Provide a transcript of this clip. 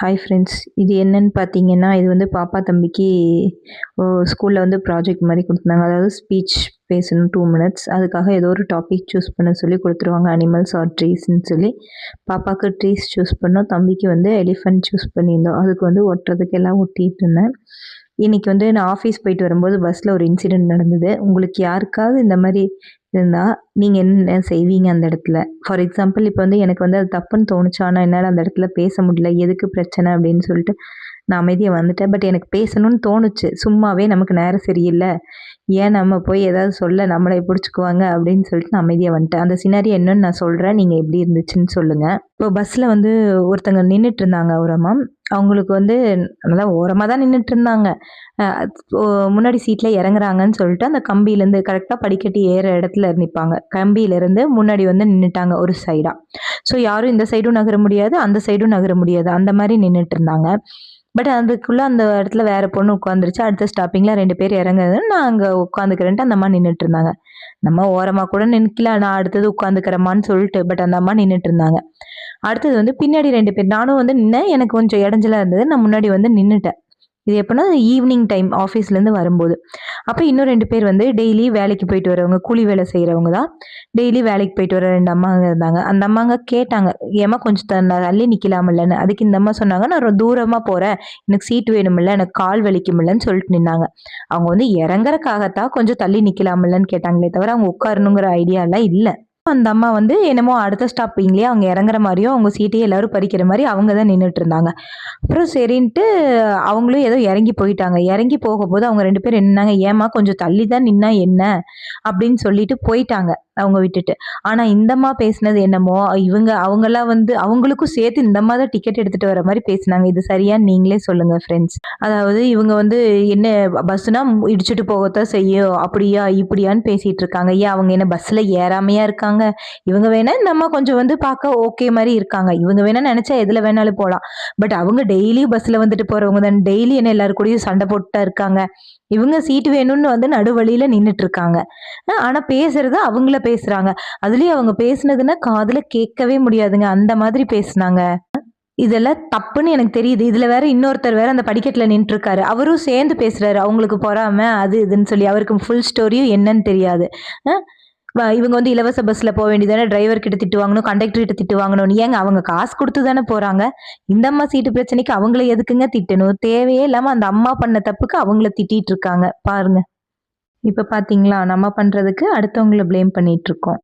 Hi friends இது என்னன்னு பார்த்தீங்கன்னா இது வந்து பாப்பா தம்பிக்கு ஸ்கூலில் வந்து ப்ராஜெக்ட் மாதிரி கொடுத்துருந்தாங்க. அதாவது ஸ்பீச் பேசணும் டூ மினிட்ஸ் அதுக்காக ஏதோ ஒரு டாபிக் சூஸ் பண்ண சொல்லி கொடுத்துருவாங்க. அனிமல்ஸ் ஆர் ட்ரீஸ்ன்னு சொல்லி. பாப்பாவுக்கு ட்ரீஸ் சூஸ் பண்ணோம். தம்பிக்கு வந்து எலிஃபென்ட் சூஸ் பண்ணியிருந்தோம். அதுக்கு வந்து ஒட்டுறதுக்கு எல்லாம் ஒட்டிகிட்டு இருந்தேன். இன்றைக்கி வந்து நான் ஆஃபீஸ் போயிட்டு வரும்போது பஸ்ஸில் ஒரு இன்சிடெண்ட் நடந்தது. உங்களுக்கு யாருக்காவது இந்த மாதிரி இருந்தால் நீங்கள் என்ன செய்வீங்க அந்த இடத்துல? ஃபார் எக்ஸாம்பிள் இப்போ வந்து எனக்கு வந்து அது தப்புன்னு தோணுச்சு ஆனால் என்னால் அந்த இடத்துல பேச முடியல எதுக்கு பிரச்சனை அப்படின்னு சொல்லிட்டு நான் அமைதியாக வந்துட்டேன். பட் எனக்கு பேசணும்னு தோணுச்சு. சும்மாவே நமக்கு நேரம் சரியில்லை. ஏன் நம்ம போய் ஏதாவது சொல்ல நம்மளை பிடிச்சிக்குவாங்க அப்படின்னு சொல்லிட்டு நான் அமைதியாக வந்துட்டேன். அந்த சினாரி என்னன்னு நான் சொல்கிறேன் நீங்கள் எப்படி இருந்துச்சுன்னு சொல்லுங்கள் இப்போ பஸ்ஸில் வந்து ஒருத்தங்க நின்றுட்டு இருந்தாங்க ஓரமாக அவங்களுக்கு வந்து நல்லா ஓரமாக தான் நின்றுட்டு இருந்தாங்க. முன்னாடி சீட்டில் இறங்குறாங்கன்னு சொல்லிட்டு அந்த கம்பியிலேருந்து கரெக்டாக படிக்கட்டி ஏற இடத்துல நிற்பாங்க கம்பியிலேருந்து முன்னாடி வந்து நின்றுட்டாங்க ஒரு சைடாக ஸோ யாரும் இந்த சைடும் நகர முடியாது அந்த சைடும் நகர முடியாது. அந்த மாதிரி நின்றுட்டு இருந்தாங்க. பட் அதுக்குள்ளே அந்த இடத்துல வேறு பொண்ணு உட்காந்துருச்சு அடுத்த ஸ்டாப்பிங்கில் ரெண்டு பேர் இறங்குறதுன்னு நான் அங்கே உட்காந்துக்கிறேன்ட்டு அந்த அம்மா நின்றுட்டு இருந்தாங்க நம்ம ஓரமாக கூட நிற்கல நான் அடுத்தது உட்காந்துக்கிறேம்மான்னு சொல்லிட்டு பட் அந்த அம்மா நின்றுட்டு இருந்தாங்க அடுத்தது வந்து பின்னாடி ரெண்டு பேர். நானும் வந்து நின்னேன். எனக்கு கொஞ்சம் இடைஞ்சலாக இருந்தது. நான் முன்னாடி வந்து நின்றுட்டேன் இது எப்படின்னா ஈவினிங் டைம் ஆஃபீஸ்லேருந்து வரும்போது. அப்போ இன்னும் ரெண்டு பேர் வந்து டெய்லி வேலைக்கு போயிட்டு வரவங்க கூலி வேலை செய்கிறவங்க தான். டெய்லி வேலைக்கு போயிட்டு வர ரெண்டு அம்மாங்க இருந்தாங்க. அந்த அம்மாங்க கேட்டாங்க ஏமா கொஞ்சம் தள்ளி நிற்கலாமில்லன்னு அதுக்கு இந்த அம்மா சொன்னாங்க நான் தூரமாக போகிறேன் எனக்கு சீட் வேணுமில்ல எனக்கு கால் வலிக்குமில்லன்னு சொல்லிட்டு நின்னாங்க. அவங்க வந்து இறங்குறக்காகத்தான் கொஞ்சம் தள்ளி நிற்கலாமில்லன்னு கேட்டாங்களே தவிர அவங்க உட்காரணுங்கிற ஐடியாலாம் இல்லை. அந்த அம்மா வந்து என்னமோ அடுத்த ஸ்டாப்பிங்லேயே அவங்க இறங்குற மாதிரியும் அவங்க சீட்டையே எல்லோரும் பறிக்கிற மாதிரி அவங்க தான் நின்றுட்டு இருந்தாங்க. அப்புறம் சரின்ட்டு அவங்களும் ஏதோ இறங்கி போயிட்டாங்க. இறங்கி போகும்போது அவங்க ரெண்டு பேரும் என்னாங்க ஏமா கொஞ்சம் தள்ளி தான் நின்னா என்ன? அப்படின்னு சொல்லிட்டு போயிட்டாங்க. அவங்க விட்டுட்டு. ஆனால் இந்தம்மா பேசினது என்னமோ இவங்க அவங்கெல்லாம் வந்து அவங்களுக்கும் சேர்த்து இந்த மாதிரி தான் டிக்கெட் எடுத்துகிட்டு வர மாதிரி பேசினாங்க. இது சரியான்னு நீங்களே சொல்லுங்கள் ஃப்ரெண்ட்ஸ் அதாவது இவங்க வந்து என்ன பஸ்ஸுனா இடிச்சுட்டு போகத்தான் செய்யும். அப்படியா இப்படியான்னு பேசிகிட்டு இருக்காங்க. ஏன் அவங்க என்ன பஸ்ஸில் ஏறாமையாக இருக்காங்க? இவங்க வேணா இந்த அம்மா கொஞ்சம் வந்து பார்க்க ஓகே மாதிரி இருக்காங்க. இவங்க வேணா நினச்சா எதில் வேணாலும் போகலாம் பட் அவங்க டெய்லியும் பஸ்ஸில் வந்துட்டு போகிறவங்க தான். டெய்லி என்ன எல்லாரும் கூடயும் சண்டை போட்டுட்டா இருக்காங்க. இவங்க சீட்டு வேணும்னு வந்து நடுவழியில் நின்றுட்டு இருக்காங்க. ஆனால் பேசுறது அவங்கள பேசுகிறாங்க அதுலேயும் அவங்க பேசுனதுன்னா காதில் கேட்கவே முடியாதுங்க. அந்த மாதிரி பேசுனாங்க. இதெல்லாம் தப்புன்னு எனக்கு தெரியுது. இதில் வேற இன்னொருத்தர் வேற அந்த படிக்கட்டில் நின்றுருக்காரு. அவரும் சேர்ந்து பேசுகிறாரு அவங்களுக்கு பொறாம அது இதுன்னு சொல்லி அவருக்கு ஃபுல் ஸ்டோரியும் என்னன்னு தெரியாது. இவங்க வந்து இலவச பஸ்ஸில் போக வேண்டியதானே டிரைவர் கிட்ட திட்டு வாங்கணும் கண்டக்டர் கிட்ட திட்டு வாங்கணும்னு. ஏங்க அவங்க காசு கொடுத்து தானே போகிறாங்க இந்த அம்மா சீட்டு பிரச்சனைக்கு அவங்கள எதுக்குங்க திட்டணும்? தேவையே இல்லாமல் அந்த அம்மா பண்ண தப்புக்கு அவங்கள திட்டிகிட்டு இருக்காங்க. பாருங்க. இப்போ பார்த்தீங்களா நம்ம பண்ணுறதுக்கு அடுத்தவங்கள ப்ளேம் பண்ணிகிட்ருக்கோம்